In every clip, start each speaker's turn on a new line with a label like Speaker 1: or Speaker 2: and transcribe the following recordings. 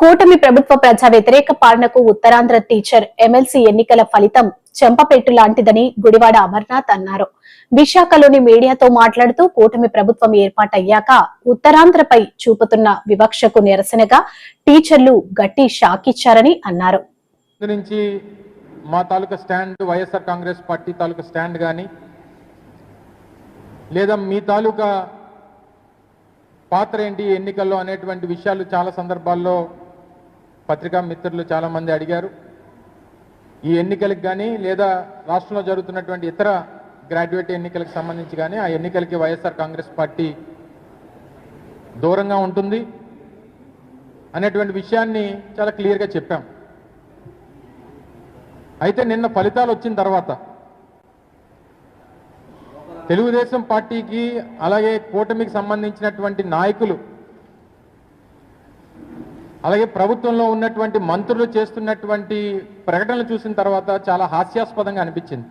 Speaker 1: కూటమి ప్రభుత్వ ప్రజా వ్యతిరేక పాలనకు ఉత్తరాంధ్ర టీచర్ ఎమ్మెల్సీ ఎన్నికల ఫలితం చెంపపెట్టు లాంటిదని గుడివాడ అమర్నాథ్ అన్నారు. విశాఖలోని మీడియాతో మాట్లాడుతూ కూటమి ప్రభుత్వం ఏర్పాటయ్యాక ఉత్తరాంధ్రపై చూపుతున్న వివక్షకు నిరసనగా టీచర్లు గట్టి షాకిచ్చారని అన్నారు.
Speaker 2: నుంచి మా తాలూకా స్టాండ్ వైఎస్ఆర్ కాంగ్రెస్ పార్టీ తాలూకా స్టాండ్ కానీ లేదా మీ తాలూకా పాత్ర ఏంటి ఎన్నికల్లో అనేటువంటి విషయాలు చాలా సందర్భాల్లో పత్రికా మిత్రులు చాలామంది అడిగారు. ఈ ఎన్నికలకు కానీ లేదా రాష్ట్రంలో జరుగుతున్నటువంటి ఇతర గ్రాడ్యుయేట్ ఎన్నికలకు సంబంధించి కానీ ఆ ఎన్నికలకి వైఎస్ఆర్ కాంగ్రెస్ పార్టీ దూరంగా ఉంటుంది అనేటువంటి విషయాన్ని చాలా క్లియర్గా చెప్పాం. అయితే నిన్న ఫలితాలు వచ్చిన తర్వాత తెలుగుదేశం పార్టీకి అలాగే కూటమికి సంబంధించినటువంటి నాయకులు అలాగే ప్రభుత్వంలో ఉన్నటువంటి మంత్రులు చేస్తున్నటువంటి ప్రకటనలు చూసిన తర్వాత చాలా హాస్యాస్పదంగా అనిపించింది.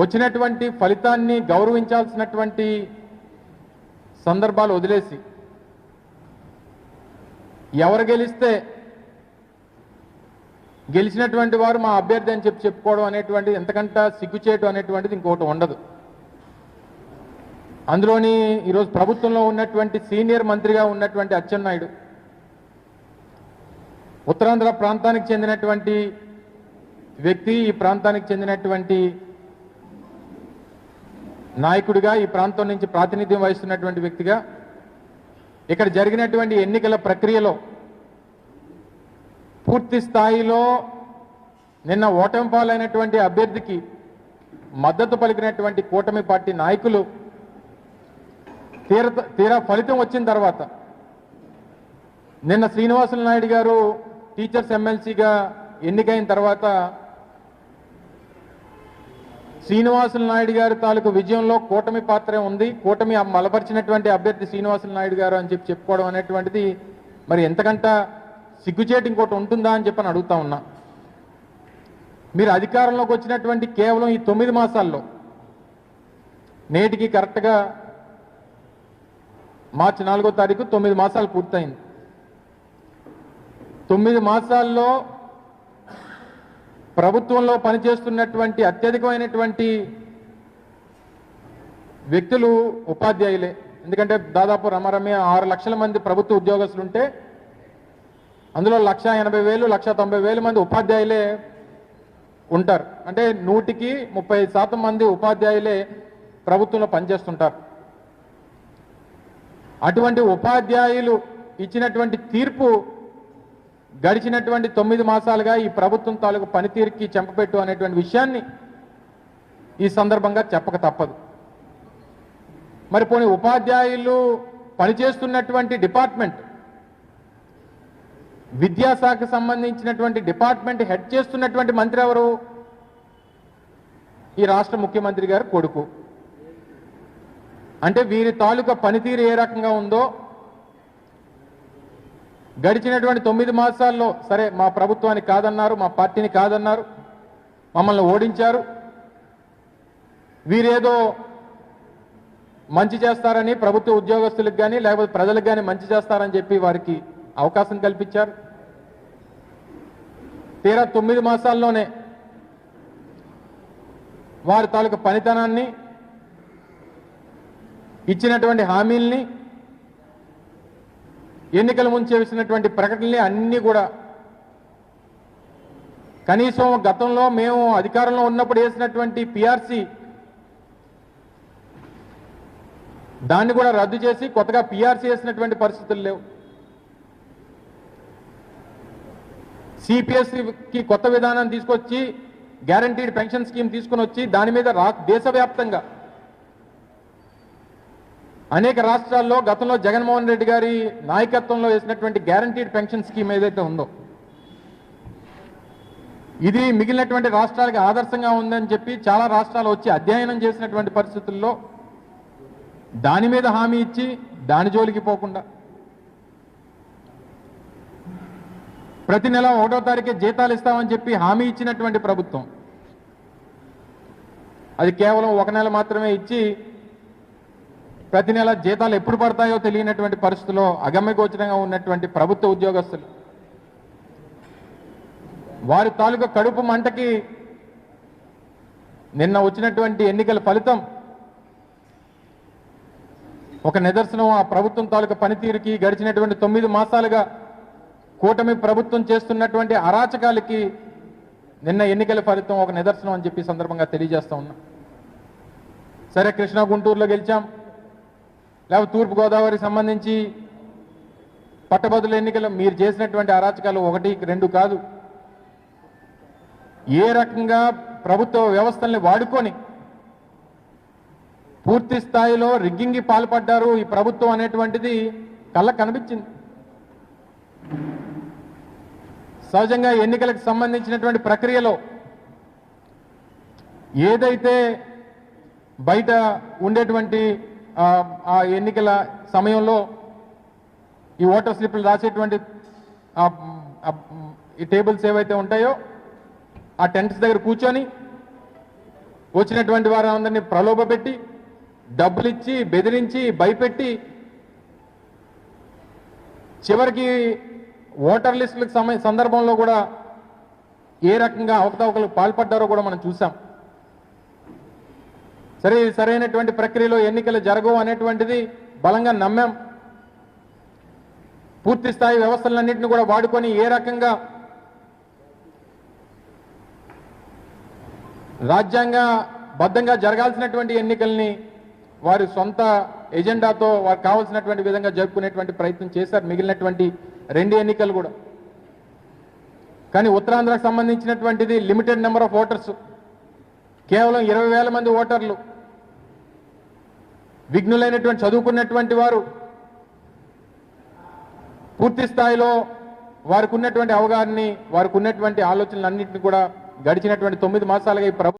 Speaker 2: వచ్చినటువంటి ఫలితాన్ని గౌరవించాల్సినటువంటి సందర్భాలు వదిలేసి ఎవరు గెలిస్తే గెలిచినటువంటి వారు మా అభ్యర్థి అని చెప్పి చెప్పుకోవడం అనేటువంటిది ఎంతకంటే సిగ్గుచేయటం అనేటువంటిది ఇంకొకటి ఉండదు. అందులోని ఈరోజు ప్రభుత్వంలో ఉన్నటువంటి సీనియర్ మంత్రిగా ఉన్నటువంటి అచ్చెన్నాయుడు ఉత్తరాంధ్ర ప్రాంతానికి చెందినటువంటి వ్యక్తి ఈ ప్రాంతానికి చెందినటువంటి నాయకుడిగా ఈ ప్రాంతం నుంచి ప్రాతినిధ్యం వహిస్తున్నటువంటి వ్యక్తిగా ఇక్కడ జరిగినటువంటి ఎన్నికల ప్రక్రియలో పూర్తి స్థాయిలో నిన్న ఓటమి పాలైనటువంటి అభ్యర్థికి మద్దతు పలికినటువంటి కూటమి పార్టీ నాయకులు తీర తీరా ఫలితం వచ్చిన తర్వాత. నిన్న శ్రీనివాసులు నాయుడు గారు టీచర్స్ ఎమ్మెల్సీగా ఎన్నికైన తర్వాత శ్రీనివాసులు నాయుడు గారి తాలూకు విజయంలో కూటమి పాత్రే ఉంది. కూటమి మలపరిచినటువంటి అభ్యర్థి శ్రీనివాసులు నాయుడు గారు అని చెప్పి చెప్పుకోవడం అనేటువంటిది మరి ఎంతకంట సిగ్గుచేటు ఇంకోటి ఉంటుందా అని చెప్పని అడుగుతా ఉన్నా. మీరు అధికారంలోకి వచ్చినటువంటి కేవలం ఈ తొమ్మిది మాసాల్లో నేటికి కరెక్ట్గా మార్చి నాలుగో తారీఖు తొమ్మిది మాసాలు పూర్తయింది. తొమ్మిది మాసాల్లో ప్రభుత్వంలో పనిచేస్తున్నటువంటి అత్యధికమైనటువంటి వ్యక్తులు ఉపాధ్యాయులే. ఎందుకంటే దాదాపు రమరమే ఆరు లక్షల మంది ప్రభుత్వ ఉద్యోగస్తులు ఉంటే అందులో లక్ష ఎనభై వేలు లక్ష తొంభై వేలు మంది ఉపాధ్యాయులే ఉంటారు. అంటే నూటికి ముప్పై శాతం మంది ఉపాధ్యాయులే ప్రభుత్వంలో పనిచేస్తుంటారు. అటువంటి ఉపాధ్యాయులు ఇచ్చినటువంటి తీర్పు గడిచినటువంటి తొమ్మిది మాసాలుగా ఈ ప్రభుత్వం తాలూకు పనితీరుకి చెంపపెట్టు అనేటువంటి విషయాన్ని ఈ సందర్భంగా చెప్పక తప్పదు. మరి పోనీ ఉపాధ్యాయులు పనిచేస్తున్నటువంటి డిపార్ట్మెంట్ విద్యాశాఖకు సంబంధించినటువంటి డిపార్ట్మెంట్ హెడ్ చేస్తున్నటువంటి మంత్రి ఎవరు? ఈ రాష్ట్ర ముఖ్యమంత్రి గారు కొడుకు. అంటే వీరి తాలూకా పనితీరు ఏ రకంగా ఉందో గడిచినటువంటి తొమ్మిది మాసాల్లో సరే మా ప్రభుత్వాన్ని కాదన్నారు మా పార్టీని కాదన్నారు మమ్మల్ని ఓడించారు వీరేదో మంచి చేస్తారని ప్రభుత్వ ఉద్యోగస్తులకు కానీ లేకపోతే ప్రజలకు కానీ మంచి చేస్తారని చెప్పి వారికి అవకాశం కల్పించారు. తీరా తొమ్మిది మాసాల్లోనే వారి తాలూకు పనితనాన్ని ఇచ్చినటువంటి హామీల్ని ఎన్నికల ముందు చేసినటువంటి ప్రకటనలు అన్నీ కూడా కనీసం గతంలో మేము అధికారంలో ఉన్నప్పుడు వేసినటువంటి పిఆర్సీ దాన్ని కూడా రద్దు చేసి కొత్తగా పిఆర్సీ వేసినటువంటి పరిస్థితులు లేవు. సిపిఎస్సికి కొత్త విధానం తీసుకొచ్చి గ్యారంటీడ్ పెన్షన్ స్కీమ్ తీసుకుని వచ్చి దాని మీద రా దేశవ్యాప్తంగా అనేక రాష్ట్రాల్లో గతంలో జగన్మోహన్ రెడ్డి గారి నాయకత్వంలో వేసినటువంటి గ్యారంటీడ్ పెన్షన్ స్కీమ్ ఏదైతే ఉందో ఇది మిగిలినటువంటి రాష్ట్రాలకు ఆదర్శంగా ఉందని చెప్పి చాలా రాష్ట్రాలు వచ్చి అధ్యయనం చేసినటువంటి పరిస్థితుల్లో దాని మీద హామీ ఇచ్చి దాని జోలికి పోకుండా ప్రతి నెల ఒకటో తారీఖే జీతాలు ఇస్తామని చెప్పి హామీ ఇచ్చినటువంటి ప్రభుత్వం అది కేవలం ఒక నెల మాత్రమే ఇచ్చి ప్రతి నెల జీతాలు ఎప్పుడు పడతాయో తెలియనటువంటి పరిస్థితుల్లో అగమ్యగోచరంగా ఉన్నటువంటి ప్రభుత్వ ఉద్యోగస్తులు వారి తాలూకా కడుపు మంటకి నిన్న వచ్చినటువంటి ఎన్నికల ఫలితం ఒక నిదర్శనం ఆ ప్రభుత్వం తాలూకా పనితీరుకి గడిచినటువంటి తొమ్మిది మాసాలుగా కూటమి ప్రభుత్వం చేస్తున్నటువంటి అరాచకాలకి నిన్న ఎన్నికల ఫలితం ఒక నిదర్శనం అని చెప్పి సందర్భంగా తెలియజేస్తా ఉన్నా. సరే కృష్ణా గుంటూరులో గెలిచాం. లేకపోతే తూర్పుగోదావరి సంబంధించి పట్టభద్రుల ఎన్నికలు మీరు చేసినటువంటి అరాచకాలు ఒకటి రెండు కాదు. ఏ రకంగా ప్రభుత్వ వ్యవస్థల్ని వాడుకొని పూర్తి స్థాయిలో రిగ్గింగ్కి పాల్పడ్డారు ఈ ప్రభుత్వం అనేటువంటిది కళ్ళకు కనిపించింది. సహజంగా ఎన్నికలకు సంబంధించినటువంటి ప్రక్రియలో ఏదైతే బయట ఉండేటువంటి ఆ, ఎన్నికల సమయంలో ఈ ఓటర్ స్లిప్లు రాసేటువంటి ఈ టేబుల్స్ ఏవైతే ఉంటాయో ఆ టెంట్స్ దగ్గర కూర్చొని వచ్చినటువంటి వారందరినీ ప్రలోభపెట్టి డబ్బులు ఇచ్చి బెదిరించి భయపెట్టి చివరికి ఓటర్ లిస్టులకు సమయ సందర్భంలో కూడా ఏ రకంగా అవకతవకలకు పాల్పడ్డారో కూడా మనం చూసాం. సరే సరైనటువంటి ప్రక్రియలో ఎన్నికలు జరగవు అనేటువంటిది బలంగా నమ్మాం. పూర్తి స్థాయి వ్యవస్థలన్నింటినీ కూడా వాడుకొని ఏ రకంగా రాజ్యాంగ బద్ధంగా జరగాల్సినటువంటి ఎన్నికల్ని వారి సొంత ఎజెండాతో వారు కావాల్సినటువంటి విధంగా జరుపుకునేటువంటి ప్రయత్నం చేశారు మిగిలినటువంటి రెండు ఎన్నికలు కూడా. కానీ ఉత్తరాంధ్రకు సంబంధించినటువంటిది లిమిటెడ్ నెంబర్ ఆఫ్ ఓటర్స్. కేవలం ఇరవై వేల మంది ఓటర్లు. విఘ్నులైనటువంటి చదువుకున్నటువంటి వారు పూర్తి స్థాయిలో వారికి ఉన్నటువంటి అవగాహనని వారికి ఉన్నటువంటి ఆలోచనలన్నింటినీ కూడా గడిచినటువంటి తొమ్మిది మాసాలుగా ఈ ప్రభుత్వం